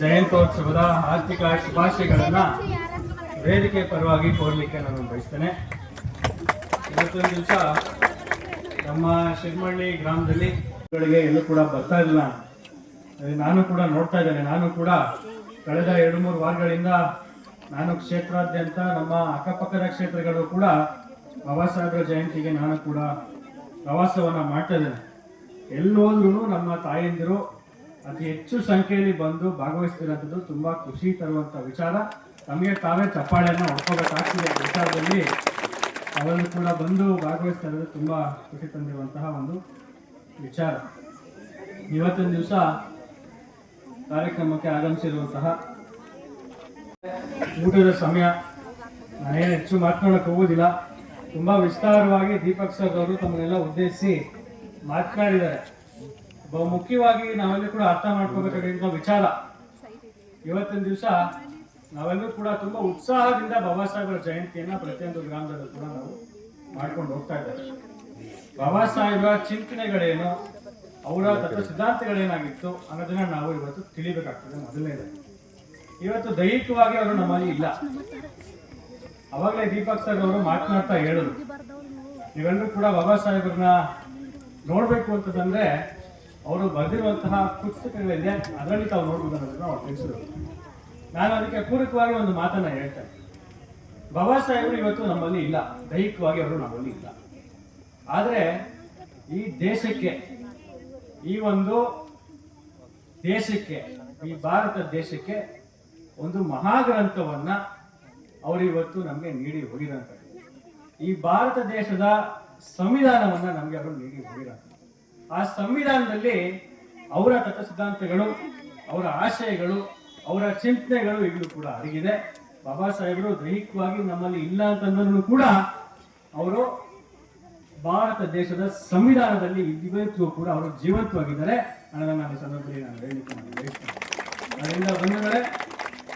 ಜಯಂತ್ಯೋತ್ಸವದ ಆರ್ಥಿಕ ಶುಭಾಶಯಗಳನ್ನ ವೇದಿಕೆ ಪರವಾಗಿ ಕೋರ್ಲಿಕ್ಕೆ ನಾನು ಬಯಸ್ತೇನೆ. ಇವತ್ತೊಂದು ದಿವಸ ನಮ್ಮ ಶಿರ್ಮಳ್ಳಿ ಗ್ರಾಮದಲ್ಲಿ ಎಲ್ಲೂ ಕೂಡ ಬರ್ತಾ ಇಲ್ಲ ನಾನು ಕೂಡ ನೋಡ್ತಾ ಇದ್ದೇನೆ. ನಾನು ಕೂಡ ಕಳೆದ ಎರಡು ಮೂರು ವಾರಗಳಿಂದ ನಾನು ಕ್ಷೇತ್ರಾದ್ಯಂತ ನಮ್ಮ ಅಕ್ಕಪಕ್ಕದ ಕ್ಷೇತ್ರಗಳು ಕೂಡ ಬಾಬಾ ಸಾಹೇಬರ ಜಯಂತಿಗೆ ನಾನು ಕೂಡ ಪ್ರವಾಸವನ್ನ ಮಾಡ್ತಾ ಇದ್ದೇನೆ. ಎಲ್ಲೋದ್ರೂ ನಮ್ಮ ತಾಯಂದಿರು ಅತಿ ಹೆಚ್ಚು ಸಂಖ್ಯೆಯಲ್ಲಿ ಬಂದು ಭಾಗವಹಿಸ್ತಿರೋಂಥದ್ದು ತುಂಬಾ ಖುಷಿ ತರುವಂತ ವಿಚಾರ. ನಮಗೆ ತಾವೇ ಚಪ್ಪಾಳೆಯನ್ನು ಹೊಡ್ಕೋಬೇಕಾಗ್ತಿದೆ ವಿಚಾರದಲ್ಲಿ ಅವಳು ಕೂಡ ಬಂದು ಭಾಗವಹಿಸ್ತಾ ಇರೋದು ತುಂಬಾ ಖುಷಿ ತಂದಿರುವಂತಹ ಒಂದು ವಿಚಾರ. ಇವತ್ತಿನ ದಿವಸ ಕಾರ್ಯಕ್ರಮಕ್ಕೆ ಆಗಮಿಸಿರುವಂತಹ ಊಟದ ಸಮಯ. ನಾನೇನು ಹೆಚ್ಚು ಮಾತನಾಡಕ್ಕೆ ಹೋಗೋದಿಲ್ಲ. ತುಂಬಾ ವಿಸ್ತಾರವಾಗಿ ದೀಪಕ್ ಸರ್ ಅವರು ತಮ್ಮನ್ನೆಲ್ಲ ಉದ್ದೇಶಿಸಿ ಮಾತನಾಡಿದ್ದಾರೆ. ಮುಖ್ಯವಾಗಿ ನಾವೆಲ್ಲ ಕೂಡ ಅರ್ಥ ಮಾಡ್ಕೋಬೇಕಾಗಿರುವ ವಿಚಾರ. ಇವತ್ತಿನ ದಿವಸ ನಾವೆಲ್ಲರೂ ಕೂಡ ತುಂಬಾ ಉತ್ಸಾಹದಿಂದ ಬಾಬಾ ಸಾಹೇಬರ ಜಯಂತಿಯನ್ನ ಪ್ರತಿಯೊಂದು ಗ್ರಾಮದಲ್ಲೂ ಕೂಡ ನಾವು ಮಾಡ್ಕೊಂಡು ಹೋಗ್ತಾ ಇದ್ದೇವೆ ಬಾಬಾ ಸಾಹೇಬರ ಚಿಂತನೆಗಳೇನು, ಅವರ ತತ್ವ ಸಿದ್ಧಾಂತಗಳೇನಾಗಿತ್ತು ಅನ್ನೋದನ್ನ ನಾವು ಇವತ್ತು ತಿಳಿಬೇಕಾಗ್ತದೆ ಮೊದಲನೇದಾಗಿ. ಇವತ್ತು ದೈಹಿಕವಾಗಿ ಅವರು ನಮ್ಮಲ್ಲಿ ಇಲ್ಲ. ಅವಾಗಲೇ ದೀಪಕ್ ಸರ್ ಅವರು ಮಾತನಾಡ್ತಾ ಹೇಳಿದ್ರು. ನೀವೆಲ್ಲರೂ ಕೂಡ ಬಾಬಾ ಸಾಹೇಬ್ರನ್ನ ನೋಡ್ಬೇಕು ಅಂತಂದ್ರೆ ಅವರು ಬರೆದಿರುವಂತಹ ಪುಸ್ತಕಗಳಿದೆ ಅದರಲ್ಲಿ ತಾವು ನೋಡ್ಬೋದು ಅನ್ನೋದನ್ನ ಅವ್ರು ತಿಳಿಸಿದ್ರು. ನಾನು ಅದಕ್ಕೆ ಪೂರಕವಾಗಿ ಒಂದು ಮಾತನ್ನ ಹೇಳ್ತೇನೆ. ಬಾಬಾ ಸಾಹೇಬರು ಇವತ್ತು ನಮ್ಮಲ್ಲಿ ಇಲ್ಲ. ದೈಹಿಕವಾಗಿ ಅವರು ನಮ್ಮಲ್ಲಿ ಇಲ್ಲ. ಆದರೆ ಈ ದೇಶಕ್ಕೆ, ಈ ಒಂದು ದೇಶಕ್ಕೆ, ಈ ಭಾರತ ದೇಶಕ್ಕೆ ಒಂದು ಮಹಾಗ್ರಂಥವನ್ನ ಅವರು ಇವತ್ತು ನಮಗೆ ನೀಡಿ ಹೋಗಿರಂತ ಈ ಭಾರತ ದೇಶದ ಸಂವಿಧಾನವನ್ನ ನಮಗೆ ಅವರು ನೀಡಿ ಹೋಗಿರಂತ ಆ ಸಂವಿಧಾನದಲ್ಲಿ ಅವರ ತತ್ವ ಸಿದ್ಧಾಂತಗಳು, ಅವರ ಆಶಯಗಳು, ಅವರ ಚಿಂತನೆಗಳು ಈಗಲೂ ಕೂಡ ಅಡಗಿದೆ. ಬಾಬಾ ಸಾಹೇಬರು ದೈಹಿಕವಾಗಿ ನಮ್ಮಲ್ಲಿ ಇಲ್ಲ ಅಂತಂದ್ರೂ ಕೂಡ ಅವರು ಭಾರತ ದೇಶದ ಸಂವಿಧಾನದಲ್ಲಿ ಇವತ್ತು ಕೂಡ ಅವರು ಜೀವಂತವಾಗಿದ್ದಾರೆ. ಅನ್ನೋದನ್ನ ನಾನು ಸಂದರ್ಭದಲ್ಲಿ ನಾನು ನಾನು ಅದರಿಂದ ಬಂಧುಗಳೇ,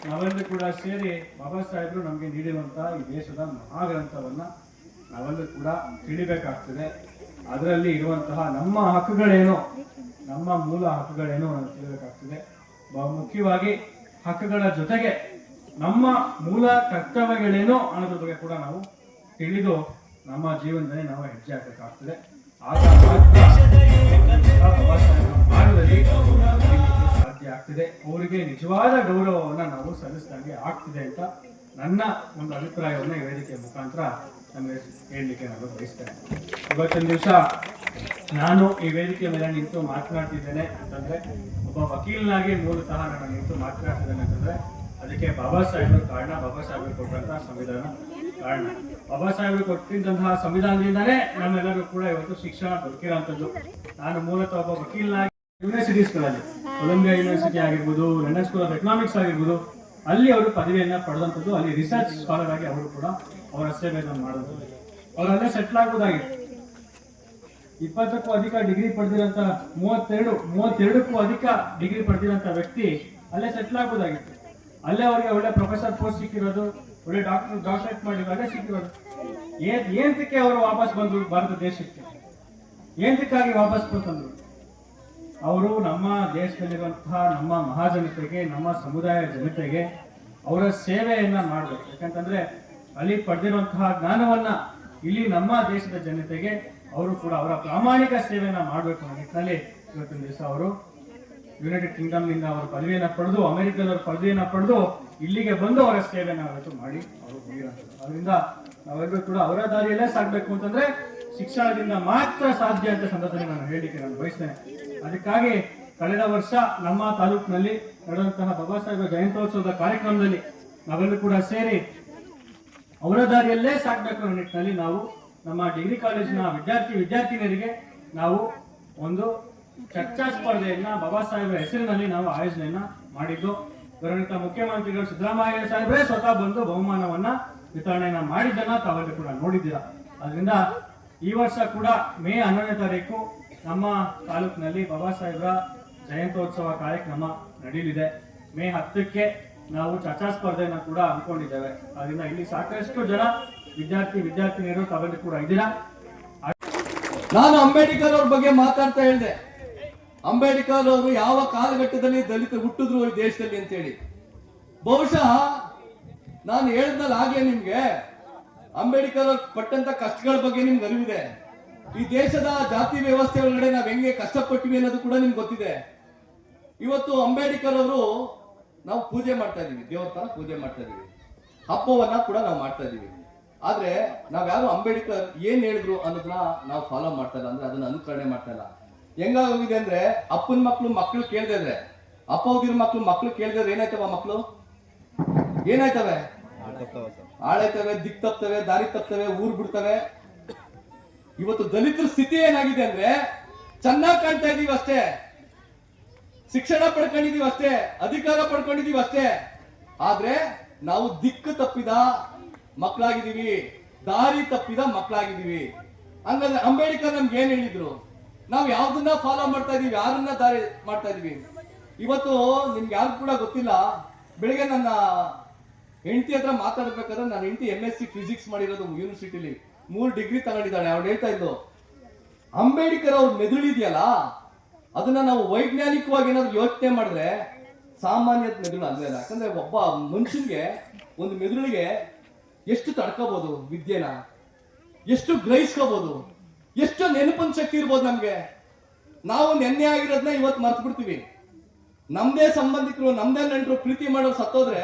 ನಾವೆಲ್ಲರೂ ಕೂಡ ಸೇರಿ ಬಾಬಾ ಸಾಹೇಬರು ನಮಗೆ ನೀಡಿರುವಂತಹ ಈ ದೇಶದ ಮಹಾಗ್ರಂಥವನ್ನ ನಾವೆಲ್ಲರೂ ಕೂಡ ತಿಳಿಬೇಕಾಗ್ತದೆ. ಅದರಲ್ಲಿ ಇರುವಂತಹ ನಮ್ಮ ಹಕ್ಕುಗಳೇನೋ, ನಮ್ಮ ಮೂಲ ಹಕ್ಕುಗಳೇನೋ ನಾವು ತಿಳಿಬೇಕಾಗ್ತದೆ. ಬಹು ಮುಖ್ಯವಾಗಿ ಹಕ್ಕುಗಳ ಜೊತೆಗೆ ನಮ್ಮ ಮೂಲ ಕರ್ತವ್ಯಗಳೇನೋ ಅನ್ನೋದ್ರ ಬಗ್ಗೆ ಕೂಡ ನಾವು ತಿಳಿದು ನಮ್ಮ ಜೀವನದಲ್ಲಿ ನಾವು ಹೆಜ್ಜೆ ಹಾಕಬೇಕಾಗ್ತದೆ. ಆಗ ನಡೀಲಿಕ್ಕೆ ಸಾಧ್ಯ ಆಗ್ತಿದೆ. ಅವರಿಗೆ ನಿಜವಾದ ಗೌರವವನ್ನು ನಾವು ಸಲ್ಲಿಸಿದಾಗೆ ಆಗ್ತಿದೆ ಅಂತ ನನ್ನ ಒಂದು ಅಭಿಪ್ರಾಯವನ್ನು ಈ ವೇದಿಕೆಯ ಮುಖಾಂತರ ನಮಗೆ ಹೇಳಲಿಕ್ಕೆ ನಾನು ಬಯಸ್ತೇನೆ. ಇವತ್ತಿನ ದಿವಸ ನಾನು ಈ ವೇದಿಕೆ ಮೇಲೆ ನಿಂತು ಮಾತನಾಡ್ತಿದ್ದೇನೆ ಅಂತಂದ್ರೆ, ಒಬ್ಬ ವಕೀಲನಾಗಿ ಮೂಲತಃ ನಾನು ನಿಂತು ಮಾತನಾಡ್ತಿದ್ದೇನೆ ಅಂತಂದ್ರೆ, ಅದಕ್ಕೆ ಬಾಬಾ ಸಾಹೇಬರು ಕಾರಣ. ಬಾಬಾ ಸಾಹೇಬರು ಕೊಟ್ಟಂತಹ ಸಂವಿಧಾನ ಕಾರಣ. ಬಾಬಾ ಸಾಹೇಬರು ಕೊಟ್ಟಿದ್ದಂತಹ ಸಂವಿಧಾನದಿಂದಲೇ ನಮ್ಮೆಲ್ಲರೂ ಕೂಡ ಇವತ್ತು ಶಿಕ್ಷಣ ದೊರಕಿರೋಂಥದ್ದು ನಾನು ಮೂಲತಃ ಒಬ್ಬ ವಕೀಲನಾಗಿ ಯೂನಿವರ್ಸಿಟೀಸ್ಗಳಲ್ಲಿ ಕೊಲಂಬಿಯಾ ಯೂನಿವರ್ಸಿಟಿ ಆಗಿರ್ಬೋದು ಲಂಡನ್ ಸ್ಕೂಲ್ ಆಫ್ ಎಕನಾಮಿಕ್ಸ್ ಆಗಿರ್ಬೋದು ಅಲ್ಲಿ ಅವರು ಪದವಿಯನ್ನು ಪಡೆದಂಥದ್ದು, ಅಲ್ಲಿ ರಿಸರ್ಚ್ ಸ್ಕಾಲರ್ ಆಗಿ ಅವರು ಕೂಡ ಅವರ ಸೇವೆಯನ್ನು ಮಾಡುವಂಥದ್ದು ಅವರಲ್ಲೇ ಸೆಟ್ಲ್ ಆಗುವುದಾಗಿತ್ತು ಇಪ್ಪತ್ತಕ್ಕೂ ಅಧಿಕ ಡಿಗ್ರಿ ಪಡೆದಿರೋಂಥ ಮೂವತ್ತೆರಡು, ಮೂವತ್ತೆರಡಕ್ಕೂ ಅಧಿಕ ಡಿಗ್ರಿ ಪಡೆದಿರೋಂಥ ವ್ಯಕ್ತಿ ಅಲ್ಲೇ ಸೆಟ್ಲ್ ಆಗೋದಾಗಿತ್ತು ಅಲ್ಲೇ ಅವರಿಗೆ ಒಳ್ಳೆ ಪ್ರೊಫೆಸರ್ ಪೋಸ್ಟ್ ಸಿಕ್ಕಿರೋದು, ಒಳ್ಳೆ ಡಾಕ್ಟರ್ ಡಾಕ್ಟರೇಟ್ ಮಾಡಿರೋದೇ, ಅಲ್ಲೇ ಸಿಕ್ಕಿರೋದು. ಏನ್ ಏಂತಕ್ಕೆ ಅವರು ವಾಪಸ್ ಬಂದ್ರು ಭಾರತ ದೇಶಕ್ಕೆ? ಏನ್ ವಾಪಸ್ ಬಂತಂದ್ರು ಅವರು ನಮ್ಮ ದೇಶದಲ್ಲಿರುವಂತಹ ನಮ್ಮ ಮಹಾಜನತೆಗೆ, ನಮ್ಮ ಸಮುದಾಯ ಜನತೆಗೆ ಅವರ ಸೇವೆಯನ್ನ ಮಾಡಬೇಕು. ಯಾಕಂತಂದ್ರೆ ಅಲ್ಲಿ ಪಡೆದಿರುವಂತಹ ಜ್ಞಾನವನ್ನ ಇಲ್ಲಿ ನಮ್ಮ ದೇಶದ ಜನತೆಗೆ ಅವರು ಕೂಡ ಅವರ ಪ್ರಾಮಾಣಿಕ ಸೇವೆಯನ್ನ ಮಾಡಬೇಕು ಅನ್ನೋ ನಿಟ್ಟಿನಲ್ಲಿ ಇವತ್ತಿನ ದಿವಸ ಅವರು ಯುನೈಟೆಡ್ ಕಿಂಗ್ಡಮ್ನಿಂದ ಅವರು ಪದವಿಯನ್ನ ಪಡೆದು ಅಮೆರಿಕದ ಪದವಿಯನ್ನ ಪಡೆದು ಇಲ್ಲಿಗೆ ಬಂದು ಅವರ ಸೇವೆಯನ್ನ ಅವತ್ತು ಮಾಡಿ ಅವರು ಅದರಿಂದ ನಾವೆಲ್ಲರೂ ಕೂಡ ಅವರ ದಾರಿಯಲ್ಲೇ ಸಾಗಬೇಕು ಅಂತಂದ್ರೆ ಶಿಕ್ಷಣದಿಂದ ಮಾತ್ರ ಸಾಧ್ಯ ಅಂತ ಸಂದರ್ಭದಲ್ಲಿ ನಾನು ಹೇಳಲಿಕ್ಕೆ ನಾನು ಬಯಸ್ತೇನೆ. ಅದಕ್ಕಾಗಿ ಕಳೆದ ವರ್ಷ ನಮ್ಮ ತಾಲೂಕಿನಲ್ಲಿ ನಡೆದಂತಹ ಬಾಬಾ ಸಾಹೇಬ್ರ ಜಯಂತ್ಯೋತ್ಸವದ ಕಾರ್ಯಕ್ರಮದಲ್ಲಿ ನಾವೆಲ್ಲರೂ ಕೂಡ ಸೇರಿ ಅವರ ದಾರಿಯಲ್ಲೇ ಸಾಕಬೇಕು ಅನ್ನೋ ನಿಟ್ಟಿನಲ್ಲಿ ನಾವು ನಮ್ಮ ಡಿಗ್ರಿ ಕಾಲೇಜಿನ ವಿದ್ಯಾರ್ಥಿ ವಿದ್ಯಾರ್ಥಿನಿಯರಿಗೆ ನಾವು ಒಂದು ಚರ್ಚಾ ಸ್ಪರ್ಧೆಯನ್ನ ಬಾಬಾ ಸಾಹೇಬರ ಹೆಸರಿನಲ್ಲಿ ನಾವು ಆಯೋಜನೆಯನ್ನ ಮಾಡಿದ್ದು. ಗೌರವಿತ ಮುಖ್ಯಮಂತ್ರಿಗಳು ಸಿದ್ದರಾಮಯ್ಯ ಸಾಹೇಬ್ರೇ ಸ್ವತಃ ಬಂದು ಬಹುಮಾನವನ್ನ ವಿತರಣೆಯನ್ನ ಮಾಡಿದ್ದನ್ನ ತಾವೆಲ್ಲರೂ ಕೂಡ ನೋಡಿದ್ದೀರಾ. ಅದರಿಂದ ಈ ವರ್ಷ ಕೂಡ ಮೇ ಹನ್ನೊಂದನೇ ತಾರೀಕು ನಮ್ಮ ತಾಲೂಕಿನಲ್ಲಿ ಬಾಬಾ ಸಾಹೇಬರ ಜಯಂತ್ಯೋತ್ಸವ ಕಾರ್ಯಕ್ರಮ ನಡೆಯಲಿದೆ ಮೇ ಹತ್ತಕ್ಕೆ ನಾವು ಚರ್ಚಾ ಸ್ಪರ್ಧೆಯನ್ನು ಕೂಡ ಹಮ್ಮಿಕೊಂಡಿದ್ದೇವೆ. ಅದರಿಂದ ಇಲ್ಲಿ ಸಾಕಷ್ಟು ಜನ ವಿದ್ಯಾರ್ಥಿ, ವಿದ್ಯಾರ್ಥಿನಿಯರು ತಾವೆಲ್ಲರೂ ಕೂಡ ಇದ್ದೀರಾ? ನಾನು ಅಂಬೇಡ್ಕರ್ ಅವ್ರ ಬಗ್ಗೆ ಮಾತಾಡ್ತಾ ಹೇಳಿದೆ. ಅಂಬೇಡ್ಕರ್ ಅವರು ಯಾವ ಕಾಲಘಟ್ಟದಲ್ಲಿ ದಲಿತ ಹುಟ್ಟಿದ್ರು ಈ ದೇಶದಲ್ಲಿ ಅಂತೇಳಿ. ಬಹುಶಃ ನಾನು ಹೇಳಿದ್ನಲ್ಲ ಹಾಗೆ ನಿಮ್ಗೆ. ಅಂಬೇಡ್ಕರ್ ಅವ್ರು ಪಟ್ಟಂತ ಕಷ್ಟಗಳ ಬಗ್ಗೆ ನಿಮ್ಗೆ ಅರಿವಿದೆ. ಈ ದೇಶದ ಜಾತಿ ವ್ಯವಸ್ಥೆ ಒಳಗಡೆ ನಾವ್ ಹೆಂಗೆ ಕಷ್ಟಪಟ್ಟಿವಿ ಅನ್ನೋದು ಕೂಡ ನಿಮ್ಗೆ ಗೊತ್ತಿದೆ. ಇವತ್ತು ಅಂಬೇಡ್ಕರ್ ಅವರು ನಾವು ಪೂಜೆ ಮಾಡ್ತಾ ಇದೀವಿ ದೇವರ ತರ ಪೂಜೆ ಮಾಡ್ತಾ ಇದೀವಿ. ಹಬ್ಬವನ್ನ ಕೂಡ ನಾವು ಮಾಡ್ತಾ ಇದೀವಿ. ಆದ್ರೆ ನಾವ್ ಯಾರು ಅಂಬೇಡ್ಕರ್ ಏನ್ ಹೇಳಿದ್ರು ಅನ್ನೋದನ್ನ ನಾವು ಫಾಲೋ ಮಾಡ್ತಾ ಇಲ್ಲ ಅಂದ್ರೆ ಅದನ್ನ ಅನುಕರಣೆ ಮಾಡ್ತಾ ಇಲ್ಲ. ಹೆಂಗಾಗೋಗಿದೆ ಅಂದ್ರೆ ಅಪ್ಪನ ಮಕ್ಳು ಮಕ್ಳು ಕೇಳ್ದೆ ಇದ್ರೆ. ಅಪ್ಪ ಹೋಗಿರೋ ಮಕ್ಳು ಮಕ್ಳು ಕೇಳ್ದ್ರೆ ಏನಾಯ್ತವ ಮಕ್ಳು? ಏನಾಯ್ತವೆ? ಹಾಳೈತವೆ ದಿಕ್ ತಪ್ತವೆ ದಾರಿ ತಪ್ತವೆ ಊರ್ ಬಿಡ್ತವೆ. ಇವತ್ತು ದಲಿತರ ಸ್ಥಿತಿ ಏನಾಗಿದೆ ಅಂದ್ರೆ ಚೆನ್ನಾಗಿ ಕಾಣ್ತಾ ಇದೀವಿ ಅಷ್ಟೇ. ಶಿಕ್ಷಣ ಪಡ್ಕೊಂಡಿದೀವಿ ಅಷ್ಟೇ, ಅಧಿಕಾರ ಪಡ್ಕೊಂಡಿದೀವಿ ಅಷ್ಟೇ. ಆದ್ರೆ ನಾವು ದಿಕ್ಕು ತಪ್ಪಿದ ಮಕ್ಕಳಾಗಿದ್ದೀವಿ, ದಾರಿ ತಪ್ಪಿದ ಮಕ್ಕಳಾಗಿದ್ದೀವಿ. ಹಂಗಂದ್ರೆ ಅಂಬೇಡ್ಕರ್ ನಮ್ಗೆ ಏನ್ ಹೇಳಿದ್ರು? ನಾವು ಯಾವ್ದನ್ನ ಫಾಲೋ ಮಾಡ್ತಾ ಇದೀವಿ, ಯಾರನ್ನ ದಾರಿ ಮಾಡ್ತಾ ಇದೀವಿ? ಇವತ್ತು ನಿಮ್ಗೆ ಯಾರು ಕೂಡ ಗೊತ್ತಿಲ್ಲ, ಬೆಳಿಗ್ಗೆ ನನ್ನ ಹೆಂಡತಿ ಹತ್ರ ಮಾತಾಡ್ಬೇಕಾದ್ರೆ ನನ್ನ ಹೆಂಡತಿ ಎಂ ಎಸ್ ಸಿ ಫಿಸಿಕ್ಸ್ ಮಾಡಿರೋದು ಯೂನಿವರ್ಸಿಟಿಲಿ ಮೂರು ಡಿಗ್ರಿ ತಗೊಂಡಿದ್ದಾಳೆ ಅವಳು ಹೇಳ್ತಾ ಇದ್ದು ಅಂಬೇಡ್ಕರ್ ಅವ್ರ ಮೆದುಳಿದೆಯಲ್ಲ ಅದನ್ನ ನಾವು ವೈಜ್ಞಾನಿಕವಾಗಿ ಏನಾದ್ರು ಯೋಚನೆ ಮಾಡಿದ್ರೆ ಸಾಮಾನ್ಯದ ಮೆದುಳು ಅಲ್ವೇ ಅಲ್ಲ? ಯಾಕಂದ್ರೆ ಒಬ್ಬ ಮನುಷ್ಯನ್ಗೆ, ಒಂದು ಮೆದುಳಿಗೆ ಎಷ್ಟು ತಡ್ಕೋಬಹುದು ವಿದ್ಯೆನ? ಎಷ್ಟು ಗ್ರಹಿಸ್ಕೋಬಹುದು ಎಷ್ಟು ನೆನಪಿನ ಶಕ್ತಿ ಇರ್ಬೋದು ನಮ್ಗೆ? ನಾವು ನೆನ್ನೆ ಆಗಿರೋದನ್ನ ಇವತ್ತು ಮರ್ತು ಬಿಡ್ತೀವಿ ನಮ್ದೇ ಸಂಬಂಧಿಕರು, ನಮ್ದೇ ನೆಂಟರು ಪ್ರೀತಿ ಮಾಡೋರು ಸತ್ತೋದ್ರೆ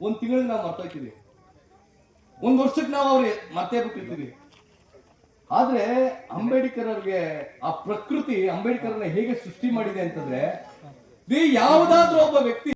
ಒಂದ್ ತಿಂಗಳಿಗೆ ನಾವು ಮರ್ತೋಯ್ತೀವಿ. ಒಂದ್ ವರ್ಷಕ್ಕೆ ನಾವು ಅವ್ರಿಗೆ ಮತ್ತೆ ಬಿಟ್ಟಿರ್ತೀವಿ. ಆದ್ರೆ ಅಂಬೇಡ್ಕರ್ ಅವ್ರಿಗೆ ಆ ಪ್ರಕೃತಿ ಅಂಬೇಡ್ಕರ್ನ ಹೇಗೆ ಸೃಷ್ಟಿ ಮಾಡಿದೆ ಅಂತಂದ್ರೆ ಯಾವ್ದಾದ್ರು ಯಾವುದಾದ್ರೂ ಒಬ್ಬ ವ್ಯಕ್ತಿ